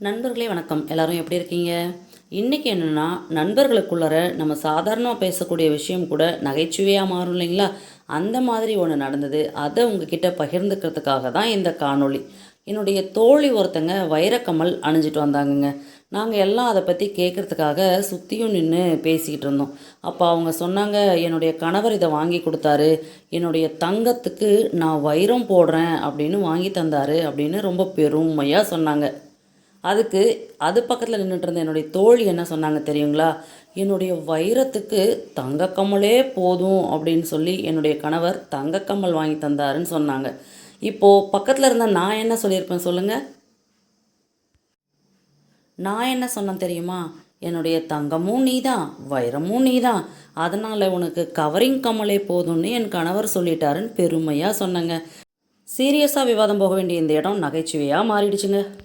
நண்பர்களே வணக்கம். எல்லாரும் எப்படி இருக்கீங்க? இன்றைக்கி என்னென்னா நண்பர்களுக்குள்ளார நம்ம சாதாரணமாக பேசக்கூடிய விஷயம் கூட நகைச்சுவையாக மாறும் இல்லைங்களா? அந்த மாதிரி ஒன்று நடந்தது. அதை உங்ககிட்ட பகிர்ந்துக்கிறதுக்காக தான் இந்த காணொளி. என்னுடைய தோழி ஒருத்தங்க வைரக்கமல் அணிஞ்சிட்டு வந்தாங்கங்க. நாங்கள் எல்லாம் அதை பற்றி கேட்குறதுக்காக சுற்றியும் நின்று பேசிக்கிட்டு இருந்தோம். அப்போ அவங்க சொன்னாங்க என்னுடைய கணவர் இதை வாங்கி கொடுத்தாரு. என்னுடைய தங்கத்துக்கு நான் வைரம் போடுறேன் அப்படின்னு வாங்கி தந்தாரு அப்படின்னு ரொம்ப பெருமையாக சொன்னாங்க. அதுக்கு அது பக்கத்தில் நின்றுட்டு இருந்த என்னுடைய தோழி என்ன சொன்னாங்க தெரியுங்களா? என்னுடைய வைரத்துக்கு தங்கக்கம்மலே போதும் அப்படின்னு சொல்லி என்னுடைய கணவர் தங்கக்கம்மல் வாங்கி தந்தாருன்னு சொன்னாங்க. இப்போது பக்கத்தில் இருந்த நான் என்ன சொல்லியிருப்பேன் சொல்லுங்கள் நான் என்ன சொன்னேன் தெரியுமா? என்னுடைய தங்கமும் நீ தான் வைரமும் நீ தான் அதனால் உனக்கு கவரிங் கம்மலே போதும்னு என் கணவர் சொல்லிட்டாருன்னு பெருமையாக சொன்னேங்க. சீரியஸாக விவாதம் போக வேண்டிய இந்த இடம் நகைச்சுவையாக மாறிடுச்சுங்க.